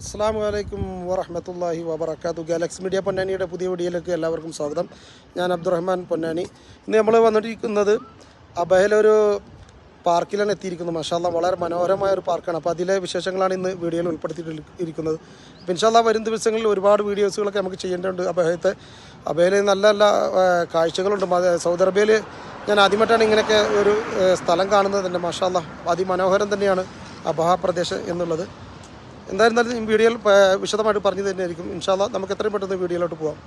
അസ്സാം വലൈക്കും വറഹമത്തല്ലാഹി വബർക്കാത്തു ഗാലക്സ് മീഡിയ പൊന്നാനിയുടെ പുതിയ വീഡിയോയിലേക്ക് എല്ലാവർക്കും സ്വാഗതം. ഞാൻ അബ്ദുറഹ്മാൻ പൊന്നാനി. ഇന്ന് നമ്മൾ വന്നിരിക്കുന്നത് അബഹലൊരു പാർക്കിലാണ് എത്തിയിരിക്കുന്നത്. മഷാല്ല വളരെ മനോഹരമായ ഒരു പാർക്കാണ്. അപ്പോൾ അതിലെ വിശേഷങ്ങളാണ് ഇന്ന് വീഡിയോയിൽ ഉൾപ്പെടുത്തിയിരിക്കുന്നത് അപ്പോൾ ഇൻഷാല്ല വരും ദിവസങ്ങളിൽ ഒരുപാട് വീഡിയോസുകളൊക്കെ നമുക്ക് ചെയ്യേണ്ടതുണ്ട് അബഹത്തെ അബഹയിൽ നല്ല നല്ല കാഴ്ചകളുണ്ട്. സൗദി അറേബ്യയിൽ ഞാൻ ആദ്യമായിട്ടാണ് ഇങ്ങനെയൊക്കെ ഒരു സ്ഥലം കാണുന്നത് തന്നെ. മഷാല്ല അതിമനോഹരം തന്നെയാണ് അബഹ പ്രദേശം എന്നുള്ളത്. എന്തായിരുന്നാലും വീഡിയോയിൽ വിശദമായിട്ട് പറഞ്ഞു തന്നെയായിരിക്കും. ഇൻഷാല്ല നമുക്ക് എത്രയും പെട്ടെന്ന് വീഡിയോയിലോട്ട് പോകാം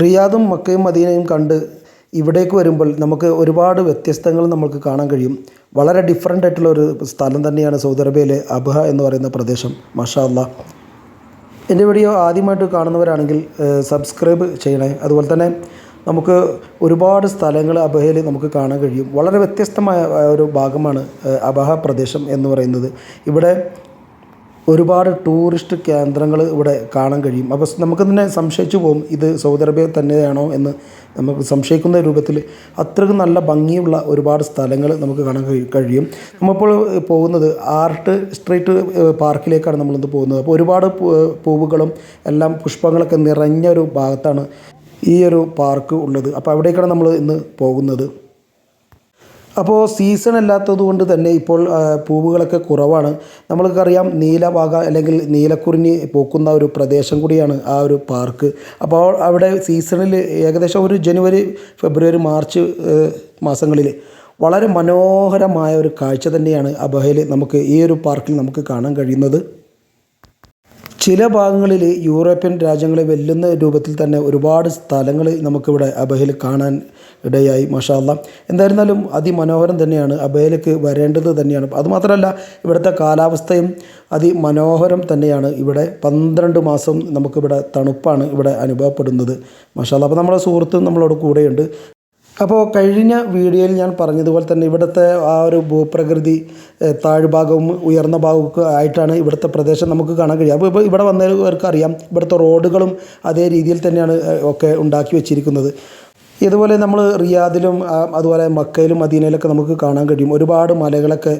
റിയാദും മക്കയും മദീനയും കണ്ട് ഇവിടേക്ക് വരുമ്പോൾ നമുക്ക് ഒരുപാട് വ്യത്യസ്തങ്ങൾ നമുക്ക് കാണാൻ കഴിയും. വളരെ ഡിഫറെന്റ് ആയിട്ടുള്ള ഒരു സ്ഥലം തന്നെയാണ് സൗദി അറേബ്യയിലെ അബ്ഹ എന്ന് പറയുന്ന പ്രദേശം. മഷാ അല്ലാ എന്റെ വീഡിയോ ആദ്യമായിട്ട് കാണുന്നവരാണെങ്കിൽ സബ്സ്ക്രൈബ് ചെയ്യണേ. അതുപോലെ തന്നെ നമുക്ക് ഒരുപാട് സ്ഥലങ്ങൾ അബഹയിൽ നമുക്ക് കാണാൻ കഴിയും. വളരെ വ്യത്യസ്തമായ ഒരു ഭാഗമാണ് അബഹ പ്രദേശം എന്ന് പറയുന്നത്. ഇവിടെ ഒരുപാട് ടൂറിസ്റ്റ് കേന്ദ്രങ്ങൾ ഇവിടെ കാണാൻ കഴിയും. അപ്പോൾ നമുക്ക് തന്നെ സംശയിച്ചു പോകും ഇത് സൗദി അറേബ്യ തന്നെയാണോ എന്ന് നമുക്ക് സംശയിക്കുന്ന രൂപത്തിൽ അത്രയ്ക്ക് നല്ല ഭംഗിയുള്ള ഒരുപാട് സ്ഥലങ്ങൾ നമുക്ക് കാണാൻ കഴിയും. നമ്മളിപ്പോൾ പോകുന്നത് ആർട്ട് സ്ട്രീറ്റ് പാർക്കിലേക്കാണ് നമ്മളിന്ന് പോകുന്നത്. അപ്പോൾ ഒരുപാട് പൂവുകളും എല്ലാം പുഷ്പങ്ങളൊക്കെ നിറഞ്ഞ ഒരു ഭാഗത്താണ് ഈ ഒരു പാർക്ക് ഉള്ളത്. അപ്പോൾ അവിടേക്കാണ് നമ്മൾ ഇന്ന് പോകുന്നത്. അപ്പോൾ സീസൺ അല്ലാത്തത് കൊണ്ട് തന്നെ ഇപ്പോൾ പൂവുകളൊക്കെ കുറവാണ്. നമ്മൾക്കറിയാം നീലവാക അല്ലെങ്കിൽ നീലക്കുറിഞ്ഞി പോക്കുന്ന ഒരു പ്രദേശം കൂടിയാണ് ആ ഒരു പാർക്ക്. അപ്പോൾ അവിടെ സീസണിൽ ഏകദേശം ഒരു ജനുവരി ഫെബ്രുവരി മാർച്ച് മാസങ്ങളിൽ വളരെ മനോഹരമായ ഒരു കാഴ്ച തന്നെയാണ് അബഹയിൽ നമുക്ക് ഈ ഒരു പാർക്കിൽ നമുക്ക് കാണാൻ കഴിയുന്നത്. ചില ഭാഗങ്ങളിൽ യൂറോപ്യൻ രാജ്യങ്ങളെ വെല്ലുന്ന രൂപത്തിൽ തന്നെ ഒരുപാട് സ്ഥലങ്ങൾ നമുക്കിവിടെ അബഹയിൽ കാണാൻ ഇടയായി മഷാല്ല എന്തായിരുന്നാലും അതിമനോഹരം തന്നെയാണ് അബഹയിലേക്ക് വരേണ്ടത് തന്നെയാണ്. അതുമാത്രമല്ല ഇവിടുത്തെ കാലാവസ്ഥയും അതിമനോഹരം തന്നെയാണ്. ഇവിടെ പന്ത്രണ്ട് മാസം നമുക്കിവിടെ തണുപ്പാണ് ഇവിടെ അനുഭവപ്പെടുന്നത് മഷാല്ല അപ്പോൾ നമ്മുടെ സുഹൃത്തും നമ്മളോട് കൂടെയുണ്ട്. അപ്പോൾ കഴിഞ്ഞ വീഡിയോയിൽ ഞാൻ പറഞ്ഞതുപോലെ തന്നെ ഇവിടുത്തെ ആ ഒരു ഭൂപ്രകൃതി താഴ്ഭാഗവും ഉയർന്ന ഭാഗവും ആയിട്ടാണ് ഇവിടുത്തെ പ്രദേശം നമുക്ക് കാണാൻ കഴിയുക. അപ്പോൾ ഇവിടെ വന്നവർക്ക് അറിയാം ഇവിടുത്തെ റോഡുകളും അതേ രീതിയിൽ തന്നെയാണ് ഒക്കെ ഉണ്ടാക്കി വെച്ചിരിക്കുന്നത്. ഇതുപോലെ നമ്മൾ റിയാദിലും അതുപോലെ മക്കയിലും മദീനയിലൊക്കെ നമുക്ക് കാണാൻ കഴിയും. ഒരുപാട് മലകളൊക്കെ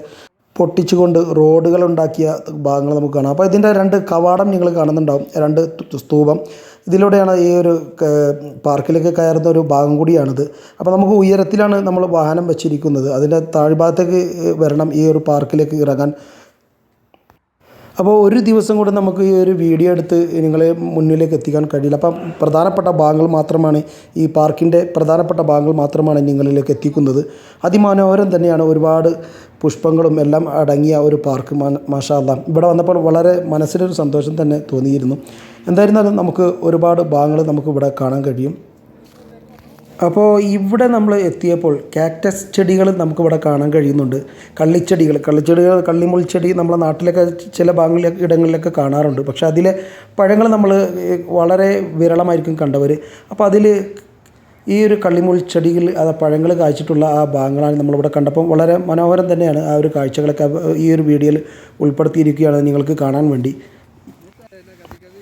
പൊട്ടിച്ചുകൊണ്ട് റോഡുകൾ ഉണ്ടാക്കിയ ഭാഗങ്ങൾ നമുക്ക് കാണാം. അപ്പോൾ ഇതിന്റെ രണ്ട് കവാടം നിങ്ങൾ കാണുന്നുണ്ടാവും. രണ്ട് സ്തൂപം. ഇതിലൂടെയാണ് ഈ ഒരു പാർക്കിലേക്ക് കയറുന്ന ഒരു ഭാഗം കൂടിയാണിത്. അപ്പോൾ നമുക്ക് ഉയരത്തിലാണ് നമ്മൾ വാഹനം വെച്ചിരിക്കുന്നത്. അതിന്റെ താഴ്ഭാഗത്തേക്ക് വരണം ഈ ഒരു പാർക്കിലേക്ക് ഇറങ്ങാൻ. അപ്പോൾ ഒരു ദിവസം കൂടെ നമുക്ക് ഈ ഒരു വീഡിയോ എടുത്ത് നിങ്ങളെ മുന്നിലേക്ക് എത്തിക്കാൻ കഴിയില്ല. അപ്പം പ്രധാനപ്പെട്ട ഭാഗങ്ങൾ മാത്രമാണ് ഈ പാർക്കിന്റെ പ്രധാനപ്പെട്ട ഭാഗങ്ങൾ മാത്രമാണ് നിങ്ങളിലേക്ക് എത്തിക്കുന്നത്. അതിമനോഹരം തന്നെയാണ് ഒരുപാട് പുഷ്പങ്ങളും എല്ലാം അടങ്ങിയ ഒരു പാർക്ക് മാഷാല്ല ഇവിടെ വന്നപ്പോൾ വളരെ മനസ്സിലൊരു സന്തോഷം തന്നെ തോന്നിയിരുന്നു. എന്തായിരുന്നാലും നമുക്ക് ഒരുപാട് ഭാഗങ്ങൾ നമുക്ക് ഇവിടെ കാണാൻ കഴിയും. അപ്പോൾ ഇവിടെ നമ്മൾ എത്തിയപ്പോൾ കാക്ടസ് ചെടികൾ നമുക്കിവിടെ കാണാൻ കഴിയുന്നുണ്ട്. കള്ളിച്ചെടികൾ കള്ളിച്ചെടികൾ കള്ളിമുൾ ചെടി നമ്മുടെ നാട്ടിലൊക്കെ ചില ഭാഗങ്ങളിലൊക്കെ ഇടങ്ങളിലൊക്കെ കാണാറുണ്ട്. പക്ഷേ അതിലെ പഴങ്ങൾ നമ്മൾ വളരെ വിരളമായിരിക്കും കണ്ടവർ അപ്പോൾ അതിൽ ഈ ഒരു കള്ളിമുൾ ചെടികൾ അത് പഴങ്ങൾ കായ്ച്ചിട്ടുള്ള ആ ഭാഗങ്ങളാണ് നമ്മളിവിടെ കണ്ടപ്പം വളരെ മനോഹരം തന്നെയാണ് ആ ഒരു കാഴ്ചകളൊക്കെ ഈ ഒരു വീഡിയോയിൽ ഉൾപ്പെടുത്തിയിരിക്കുകയാണ് നിങ്ങൾക്ക് കാണാൻ വേണ്ടി.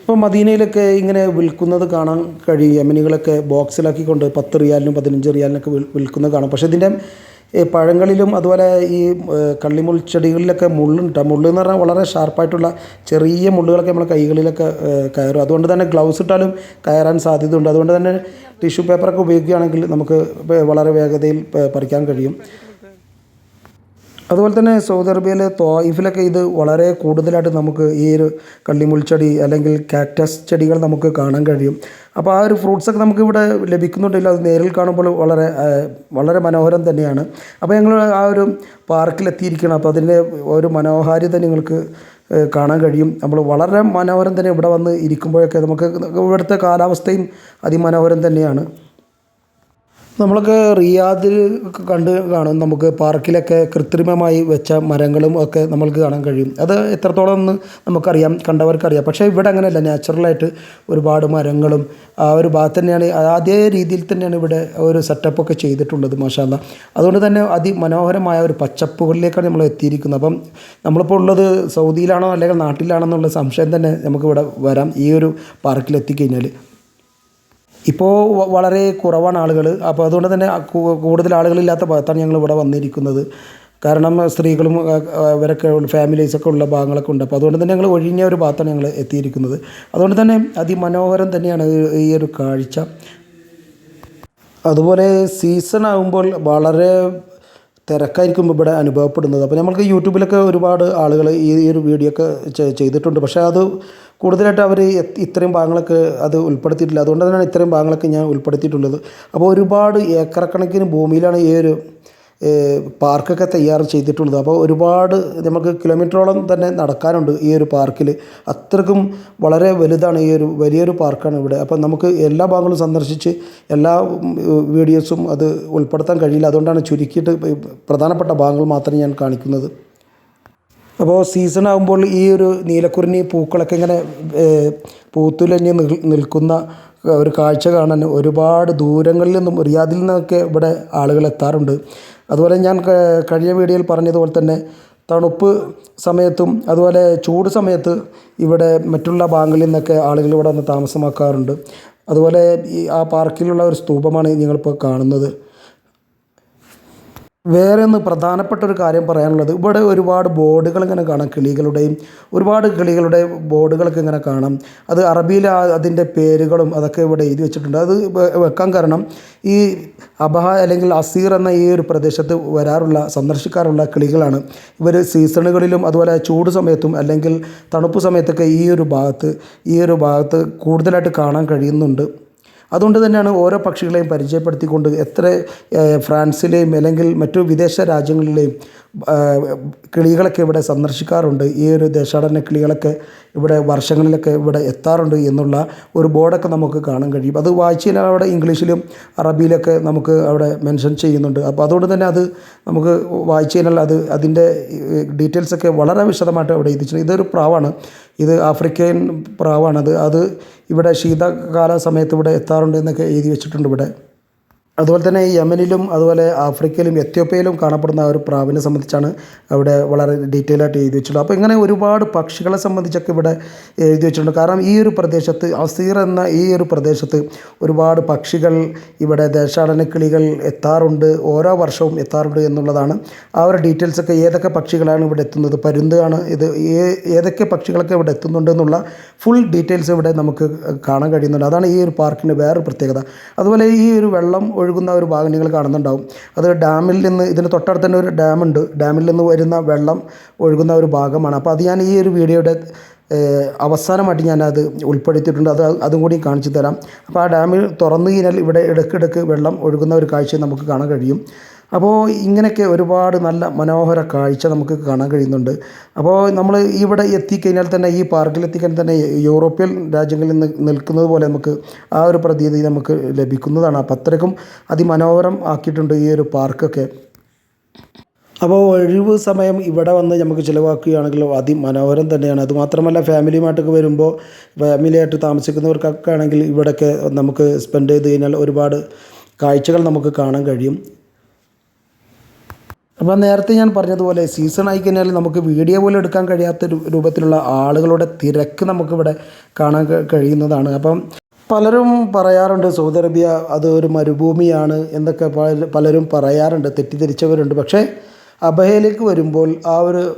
ഇപ്പോൾ മദീനയിലൊക്കെ ഇങ്ങനെ വിൽക്കുന്നത് കാണാൻ കഴിയും. യമനികളൊക്കെ ബോക്സിലാക്കിക്കൊണ്ട് പത്ത് റിയാലിനും പതിനഞ്ച് റിയാലിനൊക്കെ വിൽ- വിൽക്കുന്നത് കാണാം. പക്ഷേ ഇതിന്റെ ഈ പഴങ്ങളിലും അതുപോലെ ഈ കള്ളിമുൾ ചെടികളിലൊക്കെ മുള്ളുണ്ട്. മുള്ള് എന്ന് പറഞ്ഞാൽ വളരെ ഷാർപ്പായിട്ടുള്ള ചെറിയ മുള്ളുകളൊക്കെ നമ്മുടെ കൈകളിലൊക്കെ കയറും. അതുകൊണ്ട് തന്നെ ഗ്ലൗസ് ഇട്ടാലും കയറാൻ സാധ്യതയുണ്ട്. അതുകൊണ്ട് തന്നെ ടിഷ്യൂ പേപ്പറൊക്കെ ഉപയോഗിക്കുകയാണെങ്കിൽ നമുക്ക് വളരെ വേഗതയിൽ പറിക്കാൻ കഴിയും. അതുപോലെ തന്നെ സൗദി അറേബ്യയിലെ തോയിഫിലൊക്കെ ഇത് വളരെ കൂടുതലായിട്ട് നമുക്ക് ഈ ഒരു കള്ളിമുൾച്ചെടി അല്ലെങ്കിൽ കാക്ടസ് ചെടികൾ നമുക്ക് കാണാൻ കഴിയും. അപ്പോൾ ആ ഒരു ഫ്രൂട്ട്സൊക്കെ നമുക്ക് ഇവിടെ ലഭിക്കുന്നുണ്ടെങ്കിൽ അത് നേരിൽ കാണുമ്പോൾ വളരെ വളരെ മനോഹരം തന്നെയാണ്. അപ്പോൾ ഞങ്ങൾ ആ ഒരു പാർക്കിലെത്തിയിരിക്കണം അപ്പോൾ അതിന്റെ ഒരു മനോഹാരിത നിങ്ങൾക്ക് കാണാൻ കഴിയും. നമ്മൾ വളരെ മനോഹരം തന്നെ ഇവിടെ വന്ന് ഇരിക്കുമ്പോഴൊക്കെ നമുക്ക് ഇവിടുത്തെ കാലാവസ്ഥയും അതിമനോഹരം തന്നെയാണ്. നമ്മളൊക്കെ റിയാദിൽ കണ്ട് കാണും. നമുക്ക് പാർക്കിലൊക്കെ കൃത്രിമമായി വെച്ച മരങ്ങളും ഒക്കെ നമ്മൾക്ക് കാണാൻ കഴിയും. അത് എത്രത്തോളം എന്ന് നമുക്കറിയാം കണ്ടവർക്കറിയാം. പക്ഷേ ഇവിടെ അങ്ങനെയല്ല. നാച്ചുറലായിട്ട് ഒരുപാട് മരങ്ങളും ആ ഒരു ഭാഗത്ത് തന്നെയാണ് അതേ രീതിയിൽ തന്നെയാണ് ഇവിടെ ഒരു സെറ്റപ്പൊക്കെ ചെയ്തിട്ടുള്ളത് മാഷാല്ല. അതുകൊണ്ട് തന്നെ അതിമനോഹരമായ ഒരു പച്ചപ്പുകളിലേക്കാണ് നമ്മൾ എത്തിയിരിക്കുന്നത്. അപ്പം നമ്മളിപ്പോൾ ഉള്ളത് സൗദിയിലാണോ അല്ലെങ്കിൽ നാട്ടിലാണോ എന്നുള്ള സംശയം തന്നെ നമുക്കിവിടെ വരാം. ഈ ഒരു പാർക്കിൽ എത്തിക്കഴിഞ്ഞാൽ ഇപ്പോൾ വളരെ കുറവാണ് ആളുകൾ അപ്പോൾ അതുകൊണ്ട് തന്നെ കൂടുതൽ ആളുകളില്ലാത്ത ഭാഗത്താണ് ഞങ്ങൾ ഇവിടെ വന്നിരിക്കുന്നത്. കാരണം സ്ത്രീകളും അവരൊക്കെ ഫാമിലീസൊക്കെ ഉള്ള ഭാഗങ്ങളൊക്കെ ഉണ്ട്. അപ്പോൾ അതുകൊണ്ട് തന്നെ ഞങ്ങൾ ഒഴിഞ്ഞ ഒരു ഭാഗത്താണ് ഞങ്ങൾ എത്തിയിരിക്കുന്നത്. അതുകൊണ്ട് തന്നെ അതിമനോഹരം തന്നെയാണ് ഈ ഒരു കാഴ്ച. അതുപോലെ സീസൺ ആകുമ്പോൾ വളരെ തിരക്കായിരിക്കും ഇവിടെ അനുഭവപ്പെടുന്നത്. അപ്പോൾ നമ്മൾക്ക് യൂട്യൂബിലൊക്കെ ഒരുപാട് ആളുകൾ ഈ ഒരു വീഡിയോ ഒക്കെ ചെയ്തിട്ടുണ്ട്. പക്ഷേ അത് കൂടുതലായിട്ട് അവർ ഇത്രയും ഭാഗങ്ങളൊക്കെ അത് ഉൾപ്പെടുത്തിയിട്ടില്ല. അതുകൊണ്ട് തന്നെയാണ് ഇത്രയും ഭാഗങ്ങളൊക്കെ ഞാൻ ഉൾപ്പെടുത്തിയിട്ടുള്ളത്. അപ്പോൾ ഒരുപാട് ഏക്കറക്കണക്കിന് കണക്കിന് ഭൂമിയിലാണ് ഈ ഒരു പാർക്കൊക്കെ തയ്യാർ ചെയ്തിട്ടുള്ളത്. അപ്പോൾ ഒരുപാട് നമുക്ക് കിലോമീറ്ററോളം തന്നെ നടക്കാനുണ്ട് ഈ ഒരു പാർക്കിൽ അത്രക്കും വളരെ വലുതാണ് ഈ ഒരു വലിയൊരു പാർക്കാണ് ഇവിടെ. അപ്പോൾ നമുക്ക് എല്ലാ ഭാഗങ്ങളും സന്ദർശിച്ച് എല്ലാ വീഡിയോസും അത് ഉൾപ്പെടുത്താൻ കഴിയില്ല. അതുകൊണ്ടാണ് ചുരുക്കിയിട്ട് പ്രധാനപ്പെട്ട ഭാഗങ്ങൾ മാത്രമേ ഞാൻ കാണിക്കുന്നത്. അപ്പോൾ സീസൺ ആകുമ്പോൾ ഈ ഒരു നീലക്കുറിഞ്ഞി പൂക്കളൊക്കെ ഇങ്ങനെ പൂത്തുലഞ്ഞ് നിൽക്കുന്ന ഒരു കാഴ്ച കാണാൻ ഒരുപാട് ദൂരങ്ങളിൽ നിന്നും റിയാദിൽ നിന്നൊക്കെ ഇവിടെ ആളുകൾ എത്താറുണ്ട്. അതുപോലെ ഞാൻ കഴിഞ്ഞ വീഡിയോയിൽ പറഞ്ഞതുപോലെ തന്നെ തണുപ്പ് സമയത്തും അതുപോലെ ചൂട് സമയത്ത് ഇവിടെ മറ്റുള്ള ബാങ്കിൽ നിന്നൊക്കെ ആളുകൾ ഇവിടെ വന്ന് താമസമാക്കാറുണ്ട്. അതുപോലെ ഈ ആ പാർക്കിലുള്ള ഒരു സ്തൂപമാണ് നിങ്ങളിപ്പോൾ കാണുന്നത്. വേറെ ഒന്ന് പ്രധാനപ്പെട്ട ഒരു കാര്യം പറയാനുള്ളത്. ഇവിടെ ഒരുപാട് ബോർഡുകൾ ഇങ്ങനെ കാണാം. കിളികളുടെയും ഒരുപാട് കിളികളുടെ ബോർഡുകളൊക്കെ ഇങ്ങനെ കാണാം. അത് അറബിയിൽ അതിന്റെ പേരുകളും അതൊക്കെ ഇവിടെ എഴുതി വെച്ചിട്ടുണ്ട്. അത് വെക്കാൻ കാരണം ഈ അബഹ അല്ലെങ്കിൽ അസീർ എന്ന ഈ ഒരു പ്രദേശത്ത് വരാറുള്ള സന്ദർശിക്കാറുള്ള കിളികളാണ്. ഇവർ സീസണുകളിലും അതുപോലെ ചൂട് സമയത്തും അല്ലെങ്കിൽ തണുപ്പ് സമയത്തൊക്കെ ഈ ഒരു ഭാഗത്ത് ഈ ഒരു ഭാഗത്ത് കൂടുതലായിട്ട് കാണാൻ കഴിയുന്നുണ്ട്. അതുകൊണ്ട് തന്നെയാണ് ഓരോ പക്ഷികളെയും പരിചയപ്പെടുത്തിക്കൊണ്ട് എത്ര ഫ്രാൻസിലെയും അല്ലെങ്കിൽ മറ്റു വിദേശ രാജ്യങ്ങളിലെയും കിളികളൊക്കെ ഇവിടെ സന്ദർശിക്കാറുണ്ട്. ഈ ഒരു ദേശാടന കിളികളൊക്കെ ഇവിടെ വർഷങ്ങളിലൊക്കെ ഇവിടെ എത്താറുണ്ട് എന്നുള്ള ഒരു ബോർഡൊക്കെ നമുക്ക് കാണാൻ കഴിയും. അത് വായിച്ചു കഴിഞ്ഞാൽ അവിടെ ഇംഗ്ലീഷിലും അറബിയിലൊക്കെ നമുക്ക് അവിടെ മെൻഷൻ ചെയ്യുന്നുണ്ട്. അപ്പോൾ അതുകൊണ്ട് തന്നെ അത് നമുക്ക് വായിച്ചു കഴിഞ്ഞാൽ അത് അതിന്റെ ഡീറ്റെയിൽസൊക്കെ വളരെ വിശദമായിട്ട് അവിടെ എത്തിച്ചു ഇതൊരു പ്രാവാണ്. ഇത് ആഫ്രിക്കൻ പ്രാവാണത് അത് അത് ഇവിടെ ശീതകാല സമയത്ത് ഇവിടെ എത്താറുണ്ട് എന്നൊക്കെ എഴുതി വെച്ചിട്ടുണ്ട് ഇവിടെ. അതുപോലെ തന്നെ യമനിലും അതുപോലെ ആഫ്രിക്കയിലും എത്യോപ്യയിലും കാണപ്പെടുന്ന ഒരു പ്രാവിനെ സംബന്ധിച്ചാണ് അവിടെ വളരെ ഡീറ്റെയിൽ ആയിട്ട് എഴുതി വെച്ചിട്ടുള്ളത്. അപ്പോൾ ഇങ്ങനെ ഒരുപാട് പക്ഷികളെ സംബന്ധിച്ചൊക്കെ ഇവിടെ എഴുതി വെച്ചിട്ടുണ്ട്. കാരണം ഈ ഒരു പ്രദേശത്ത് അസീർ എന്ന ഈ ഒരു പ്രദേശത്ത് ഒരുപാട് പക്ഷികൾ ഇവിടെ ദേശാടന കിളികൾ എത്താറുണ്ട് ഓരോ വർഷവും എത്താറുണ്ട് എന്നുള്ളതാണ്. ആ ഒരു ഡീറ്റെയിൽസൊക്കെ ഏതൊക്കെ പക്ഷികളാണ് ഇവിടെ എത്തുന്നത് പരുന്താണ് ഇത് ഏതൊക്കെ പക്ഷികളൊക്കെ ഇവിടെ എത്തുന്നുണ്ട് എന്നുള്ള ഫുൾ ഡീറ്റെയിൽസ് ഇവിടെ നമുക്ക് കാണാൻ കഴിയുന്നുണ്ട്. അതാണ് ഈ ഒരു പാർക്കിന്റെ വേറൊരു പ്രത്യേകത. അതുപോലെ ഈ ഒരു വെള്ളം ഒഴുകുന്ന ഒരു ഭാഗം നിങ്ങൾ കാണുന്നുണ്ടാവും. അത് ഡാമിൽ നിന്ന് ഇതിന് തൊട്ടടുത്ത് തന്നെ ഒരു ഡാമുണ്ട് ഡാമിൽ നിന്ന് വരുന്ന വെള്ളം ഒഴുകുന്ന ഒരു ഭാഗമാണ്. അപ്പോൾ അത് ഞാൻ ഈ ഒരു വീഡിയോയുടെ അവസാനമായിട്ട് ഞാനത് ഉൾപ്പെടുത്തിയിട്ടുണ്ട്. അത് അതും കൂടി കാണിച്ചു തരാം. അപ്പോൾ ആ ഡാമിൽ തുറന്നു കഴിഞ്ഞാൽ ഇവിടെ ഇടയ്ക്കിടയ്ക്ക് വെള്ളം ഒഴുകുന്ന ഒരു കാഴ്ച നമുക്ക് കാണാൻ കഴിയും. അപ്പോൾ ഇങ്ങനെയൊക്കെ ഒരുപാട് നല്ല മനോഹര കാഴ്ച നമുക്ക് കാണാൻ കഴിയുന്നുണ്ട്. അപ്പോൾ നമ്മൾ ഇവിടെ എത്തിക്കഴിഞ്ഞാൽ തന്നെ ഈ പാർക്കിൽ എത്തിക്കഴിഞ്ഞാൽ തന്നെ യൂറോപ്യൻ രാജ്യങ്ങളിൽ നിന്ന് നിൽക്കുന്നത് പോലെ നമുക്ക് ആ ഒരു പ്രതീതി നമുക്ക് ലഭിക്കുന്നതാണ്. അപ്പോൾ അത്രയ്ക്കും അതിമനോഹരം ആക്കിയിട്ടുണ്ട് ഈ ഒരു പാർക്കൊക്കെ അപ്പോൾ ഒഴിവ് സമയം ഇവിടെ വന്ന് നമുക്ക് ചിലവാക്കുകയാണെങ്കിൽ അതിമനോഹരം തന്നെയാണ്. അതുമാത്രമല്ല ഫാമിലിയുമായിട്ടൊക്കെ വരുമ്പോൾ ഫാമിലിയായിട്ട് താമസിക്കുന്നവർക്കൊക്കെ ആണെങ്കിൽ ഇവിടെയൊക്കെ നമുക്ക് സ്പെൻഡ് ചെയ്ത് കഴിഞ്ഞാൽ ഒരുപാട് കാഴ്ചകൾ നമുക്ക് കാണാൻ കഴിയും. അപ്പോൾ നേരത്തെ ഞാൻ പറഞ്ഞതുപോലെ സീസൺ ആയി കഴിഞ്ഞാൽ നമുക്ക് വീഡിയോ പോലും എടുക്കാൻ കഴിയാത്ത രൂപത്തിലുള്ള ആളുകളുടെ തിരക്ക് നമുക്കിവിടെ കാണാൻ കഴിയുന്നതാണ്. അപ്പം പലരും പറയാറുണ്ട് സൗദി അറേബ്യ അത് ഒരു മരുഭൂമിയാണ് എന്നൊക്കെ പല- പലരും പറയാറുണ്ട് തെറ്റിദ്ധരിച്ചവരുണ്ട്. പക്ഷേ അബഹയിലേക്ക് വരുമ്പോൾ ആ ഒരു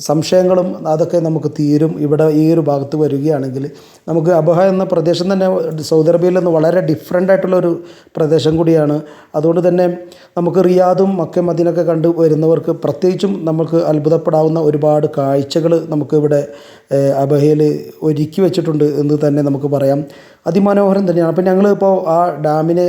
സംശയങ്ങളും അതൊക്കെ നമുക്ക് തീരും. ഇവിടെ ഈ ഒരു ഭാഗത്ത് വരികയാണെങ്കിൽ നമുക്ക് അബഹ എന്ന പ്രദേശം തന്നെ സൗദി അറേബ്യയിൽ നിന്ന് വളരെ ഡിഫറെന്റ് ആയിട്ടുള്ള ഒരു പ്രദേശം കൂടിയാണ്. അതുകൊണ്ട് തന്നെ നമുക്ക് റിയാദും മക്ക മദീനൊക്കെ കണ്ടു വരുന്നവർക്ക് പ്രത്യേകിച്ചും നമുക്ക് അത്ഭുതപ്പെടാവുന്ന ഒരുപാട് കാഴ്ചകൾ നമുക്ക് ഇവിടെ അബഹയിൽ ഒരുക്കി വെച്ചിട്ടുണ്ട് എന്ന് തന്നെ നമുക്ക് പറയാം. അതിമനോഹരം തന്നെയാണ്. അപ്പോൾ ഞങ്ങൾ ഇപ്പോൾ ആ ഡാമിനെ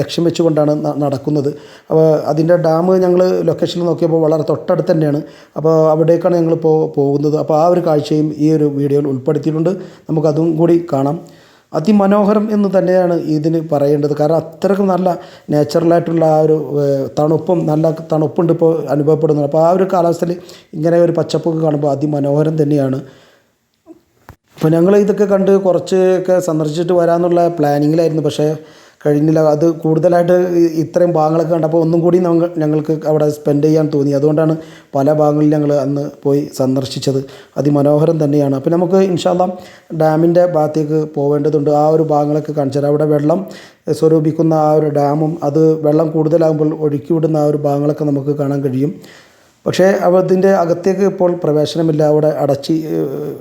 ലക്ഷ്യം വെച്ചുകൊണ്ടാണ് നടക്കുന്നത്. അപ്പോൾ അതിന്റെ ഡാം ഞങ്ങൾ ലൊക്കേഷനിൽ നോക്കിയപ്പോൾ വളരെ തൊട്ടടുത്ത് തന്നെയാണ്. അപ്പോൾ അവിടേക്കാണ് ഞങ്ങളിപ്പോൾ പോകുന്നത്. അപ്പോൾ ആ ഒരു കാഴ്ചയും ഈ ഒരു വീഡിയോയിൽ ഉൾപ്പെടുത്തിയിട്ടുണ്ട്. നമുക്കതും കൂടി കാണാം. അതിമനോഹരം എന്ന് തന്നെയാണ് ഇതിന് പറയേണ്ടത്. കാരണം അത്രയ്ക്കും നല്ല നാച്ചുറലായിട്ടുള്ള ആ ഒരു തണുപ്പും നല്ല തണുപ്പുണ്ട് ഇപ്പോൾ അനുഭവപ്പെടുന്നത്. അപ്പോൾ ആ ഒരു കാലാവസ്ഥയിൽ ഇങ്ങനെ ഒരു പച്ചപ്പൊക്കെ കാണുമ്പോൾ അതിമനോഹരം തന്നെയാണ്. അപ്പോൾ ഞങ്ങൾ ഇതൊക്കെ കണ്ട് കുറച്ചൊക്കെ സന്ദർശിച്ചിട്ട് വരാമെന്നുള്ള പ്ലാനിങ്ങിലായിരുന്നു. പക്ഷേ കഴിഞ്ഞില്ല. അത് കൂടുതലായിട്ട് ഇത്രയും ഭാഗങ്ങളൊക്കെ കണ്ടപ്പോൾ ഒന്നും കൂടി ഞങ്ങൾ ഞങ്ങൾക്ക് അവിടെ സ്പെൻഡ് ചെയ്യാൻ തോന്നി. അതുകൊണ്ടാണ് പല ഭാഗങ്ങളിൽ ഞങ്ങൾ അന്ന് പോയി സന്ദർശിച്ചത്. അതിമനോഹരം തന്നെയാണ്. അപ്പോൾ നമുക്ക് ഇൻഷാല്ല ഡാമിന്റെ ഭാഗത്തേക്ക് പോവേണ്ടതുണ്ട്. ആ ഒരു ഭാഗങ്ങളൊക്കെ കാണിച്ചാൽ അവിടെ വെള്ളം സ്വരൂപിക്കുന്ന ആ ഒരു ഡാമും അത് വെള്ളം കൂടുതലാകുമ്പോൾ ഒഴുക്കി വിടുന്ന ആ ഒരു ഭാഗങ്ങളൊക്കെ നമുക്ക് കാണാൻ കഴിയും. പക്ഷേ അതിന്റെ അകത്തേക്ക് ഇപ്പോൾ പ്രവേശനമില്ല. അവിടെ അടച്ച്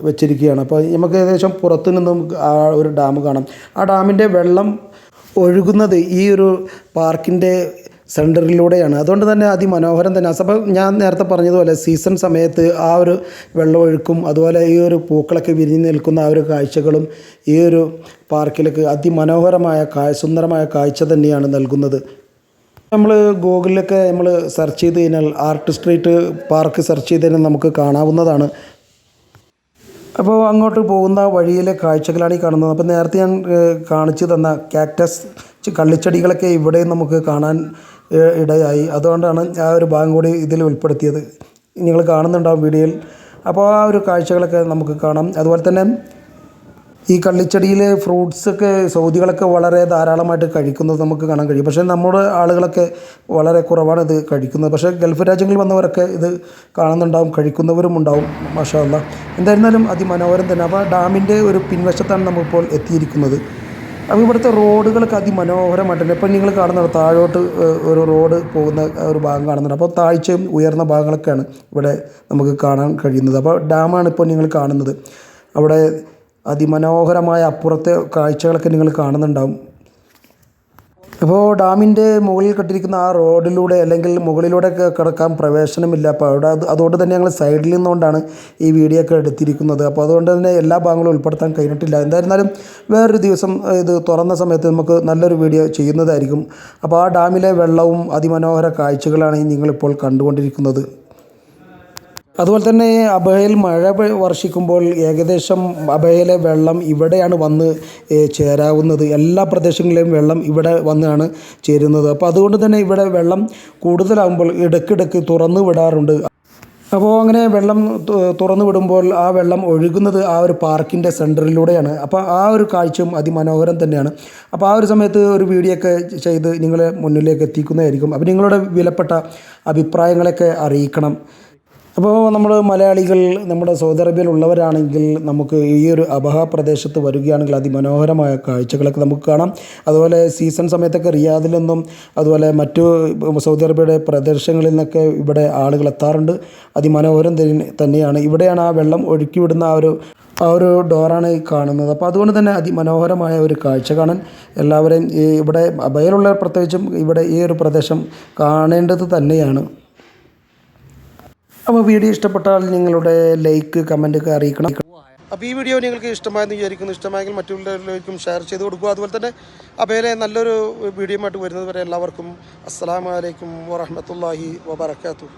വെച്ചിരിക്കുകയാണ്. അപ്പോൾ നമുക്ക് ഏകദേശം പുറത്തു നിന്നും ആ ഒരു ഡാം കാണാം. ആ ഡാമിന്റെ വെള്ളം ഒഴുകുന്നത് ഈ ഒരു പാർക്കിന്റെ സെന്ററിലൂടെയാണ്. അതുകൊണ്ട് തന്നെ അതിമനോഹരം തന്നെ. അപ്പോൾ ഞാൻ നേരത്തെ പറഞ്ഞതുപോലെ സീസൺ സമയത്ത് ആ ഒരു വെള്ളമൊഴുക്കും അതുപോലെ ഈ ഒരു പൂക്കളൊക്കെ വിരിഞ്ഞ് നിൽക്കുന്ന ആ ഒരു കാഴ്ചകളും ഈ ഒരു പാർക്കിലേക്ക് അതിമനോഹരമായ കാ സുന്ദരമായ കാഴ്ച തന്നെയാണ് നൽകുന്നത്. നമ്മൾ ഗൂഗിളിലൊക്കെ നമ്മൾ സെർച്ച് ചെയ്ത് കഴിഞ്ഞാൽ ആർട്ട് സ്ട്രീറ്റ് പാർക്ക് സെർച്ച് ചെയ്ത് കഴിഞ്ഞാൽ നമുക്ക് കാണാവുന്നതാണ്. അപ്പോൾ അങ്ങോട്ട് പോകുന്ന വഴിയിലെ കാഴ്ചകളാണ് ഈ കാണുന്നത്. അപ്പോൾ നേരത്തെ ഞാൻ കാണിച്ചു തന്ന കാക്ടസ് കള്ളിച്ചെടികളൊക്കെ ഇവിടെയും നമുക്ക് കാണാൻ ഇടയായി. അതുകൊണ്ടാണ് ആ ഒരു ഭാഗം കൂടി ഇതിൽ ഉൾപ്പെടുത്തിയത്. നിങ്ങൾ കാണുന്നുണ്ടാവും വീഡിയോയിൽ. അപ്പോൾ ആ ഒരു കാഴ്ചകളൊക്കെ നമുക്ക് കാണാം. അതുപോലെ തന്നെ ഈ കള്ളിച്ചെടിയിലെ ഫ്രൂട്ട്സൊക്കെ സൗദികളൊക്കെ വളരെ ധാരാളമായിട്ട് കഴിക്കുന്നത് നമുക്ക് കാണാൻ കഴിയും. പക്ഷേ നമ്മുടെ ആളുകളൊക്കെ വളരെ കുറവാണ് ഇത് കഴിക്കുന്നത്. പക്ഷേ ഗൾഫ് രാജ്യങ്ങളിൽ വന്നവരൊക്കെ ഇത് കാണുന്നുണ്ടാവും കഴിക്കുന്നവരും ഉണ്ടാവും മാഷാ അല്ലാ എന്തായിരുന്നാലും അതിമനോഹരം തന്നെ. അപ്പോൾ ഡാമിന്റെ ഒരു പിൻവശത്താണ് നമ്മളിപ്പോൾ എത്തിയിരിക്കുന്നത്. അപ്പോൾ ഇവിടുത്തെ റോഡുകളൊക്കെ അതിമനോഹരമായിട്ടുണ്ട് ഇപ്പം നിങ്ങൾ കാണുന്നുണ്ട് താഴോട്ട് ഒരു റോഡ് പോകുന്ന ഒരു ഭാഗം കാണുന്നുണ്ട്. അപ്പോൾ താഴ്ചയും ഉയർന്ന ഭാഗങ്ങളൊക്കെയാണ് ഇവിടെ നമുക്ക് കാണാൻ കഴിയുന്നത്. അപ്പോൾ ഡാമാണ് ഇപ്പോൾ നിങ്ങൾ കാണുന്നത്. അവിടെ അതിമനോഹരമായ അപ്പുറത്തെ കാഴ്ചകളൊക്കെ നിങ്ങൾ കാണുന്നുണ്ടാവും. അപ്പോൾ ഡാമിന്റെ മുകളിൽ കെട്ടിയിരിക്കുന്ന ആ റോഡിലൂടെ അല്ലെങ്കിൽ മുകളിലൂടെ കിടക്കാൻ പ്രവേശനമില്ല. അപ്പോൾ അവിടെ അത് അതുകൊണ്ട് തന്നെ ഞങ്ങൾ സൈഡിൽ നിന്നുകൊണ്ടാണ് ഈ വീഡിയോ ഒക്കെ എടുത്തിരിക്കുന്നത്. അപ്പോൾ അതുകൊണ്ട് തന്നെ എല്ലാ ഭാഗങ്ങളും ഉൾപ്പെടുത്താൻ കഴിഞ്ഞിട്ടില്ല. എന്തായിരുന്നാലും വേറൊരു ദിവസം ഇത് തുറന്ന സമയത്ത് നമുക്ക് നല്ലൊരു വീഡിയോ ചെയ്യുന്നതായിരിക്കും. അപ്പോൾ ആ ഡാമിലെ വെള്ളവും അതിമനോഹര കാഴ്ചകളാണ് നിങ്ങളിപ്പോൾ കണ്ടുകൊണ്ടിരിക്കുന്നത്. അതുപോലെ തന്നെ അബഹയിൽ മഴ വർഷിക്കുമ്പോൾ ഏകദേശം അബഹയിലെ വെള്ളം ഇവിടെയാണ് വന്ന് ചേരാവുന്നത്. എല്ലാ പ്രദേശങ്ങളിലെയും വെള്ളം ഇവിടെ വന്നാണ് ചേരുന്നത്. അപ്പോൾ അതുകൊണ്ട് തന്നെ ഇവിടെ വെള്ളം കൂടുതലാകുമ്പോൾ ഇടയ്ക്കിടയ്ക്ക് തുറന്നു വിടാറുണ്ട്. അപ്പോൾ അങ്ങനെ വെള്ളം തുറന്നു വിടുമ്പോൾ ആ വെള്ളം ഒഴുകുന്നത് ആ ഒരു പാർക്കിന്റെ സെന്ററിലൂടെയാണ്. അപ്പോൾ ആ ഒരു കാഴ്ചയും അതിമനോഹരം തന്നെയാണ്. അപ്പോൾ ആ ഒരു സമയത്ത് ഒരു വീഡിയോ ഒക്കെ ചെയ്ത് നിങ്ങളെ മുന്നിലേക്ക് എത്തിക്കുന്നതായിരിക്കും. അപ്പോൾ നിങ്ങളുടെ വിലപ്പെട്ട അഭിപ്രായങ്ങളൊക്കെ അറിയിക്കണം. അപ്പോൾ നമ്മൾ മലയാളികൾ നമ്മുടെ സൗദി അറേബ്യയിൽ ഉള്ളവരാണെങ്കിൽ നമുക്ക് ഈ ഒരു അബഹ പ്രദേശത്ത് വരികയാണെങ്കിൽ അതിമനോഹരമായ കാഴ്ചകളൊക്കെ നമുക്ക് കാണാം. അതുപോലെ സീസൺ സമയത്തൊക്കെ റിയാദിൽ നിന്നും അതുപോലെ മറ്റു സൗദി അറേബ്യയുടെ പ്രദേശങ്ങളിൽ നിന്നൊക്കെ ഇവിടെ ആളുകൾ എത്താറുണ്ട്. അതിമനോഹരം തന്നെ- തന്നെയാണ്. ഇവിടെയാണ് ആ വെള്ളം ഒഴുക്കി വിടുന്ന ആ ഒരു ആ ഒരു ഡോറാണ് കാണുന്നത്. അപ്പോൾ അതുകൊണ്ട് തന്നെ അതിമനോഹരമായ ഒരു കാഴ്ച കാണാൻ എല്ലാവരെയും ഇവിടെ അബയിലുള്ളവർ പ്രത്യേകിച്ചും ഇവിടെ ഈ ഒരു പ്രദേശം കാണേണ്ടത് തന്നെയാണ്. അപ്പോൾ വീഡിയോ ഇഷ്ടപ്പെട്ടാൽ നിങ്ങളുടെ ലൈക്ക് കമന്റ് ഒക്കെ അറിയിക്കണം. അപ്പോൾ ഈ വീഡിയോ നിങ്ങൾക്ക് ഇഷ്ടമായെന്ന് വിചാരിക്കുന്നു. ഇഷ്ടമായെങ്കിൽ മറ്റുള്ളവരിലേക്കും ഷെയർ ചെയ്ത് കൊടുക്കുക. അതുപോലെ തന്നെ അബേലെ നല്ലൊരു വീഡിയോ ആയിട്ട് വരുന്നത് വരെ എല്ലാവർക്കും അസ്സാം വലൈക്കും വാഹമത്തല്ലാഹി വബർക്കാത്തു